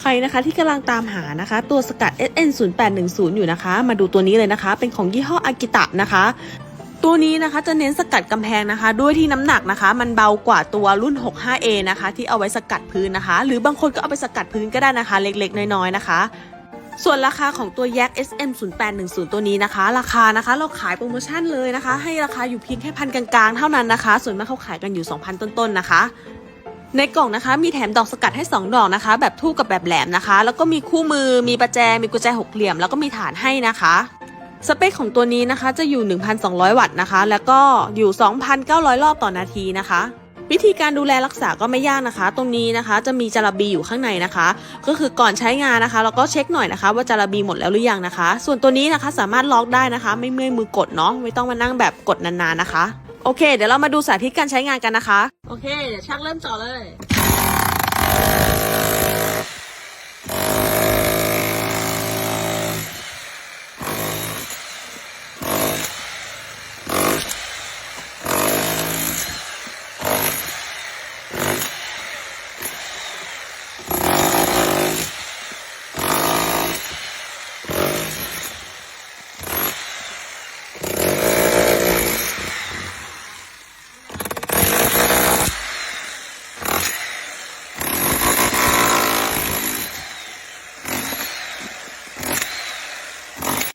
ใครนะคะที่กำลังตามหานะคะ ตัวสกัด SN 0 8 1 0 อยู่นะคะ มาดูตัวนี้เลยนะคะ เป็นของยี่ห้ออากิตะนะคะตัวนี้นะคะจะเน้นสกัดกำแพงนะคะ ด้วยที่น้ำหนักนะคะ มันเบากว่าตัวรุ่น 65A นะคะ ที่เอาไว้สกัดพื้นนะคะ หรือบางคนก็เอาไปสกัดพื้นก็ได้นะคะ เล็กๆ น้อยๆนะคะ ส่วนราคาของตัวแยก SM 0 8 1 0 ตัวนี้นะคะ ราคานะคะเราขายโปรโมชั่นเลยนะคะ ให้ราคาอยู่เพียงแค่พันกลางๆ เท่านั้นนะคะ ส่วนมากเขาขายกันอยู่ 2,000 ต้นๆนะคะ ในกล่องนะคะมีแถมดอกสกัดให้ 2 ดอกนะคะ แบบทู่กับแบบแหลมนะคะ แล้วก็มีคู่มือมีประแจ มีกุญแจหกเหลี่ยม แล้วก็มีฐานให้นะคะสเปคของตัวนี้นะคะจะอยู่ 1,200 วัตต์นะคะ แล้วก็อยู่ 2,900 รอบต่อนาทีนะคะ วิธีการดูแลรักษาก็ไม่ยากนะคะ ตรงนี้นะคะจะมีจาระบีอยู่ข้างในนะคะ ก็คือก่อนใช้งานนะคะเราก็เช็คหน่อยนะคะ ว่าจาระบีหมดแล้วหรือยังนะคะ ส่วนตัวนี้นะคะสามารถล็อกได้นะคะ ไม่เมื่อยมือกดเนาะไม่ต้องมานั่งแบบกดนานๆนะคะ โอเค เดี๋ยวเรามาดูสาธิตการใช้งานกันนะคะ โอเค เดี๋ยวช่างเริ่มจ่อเลย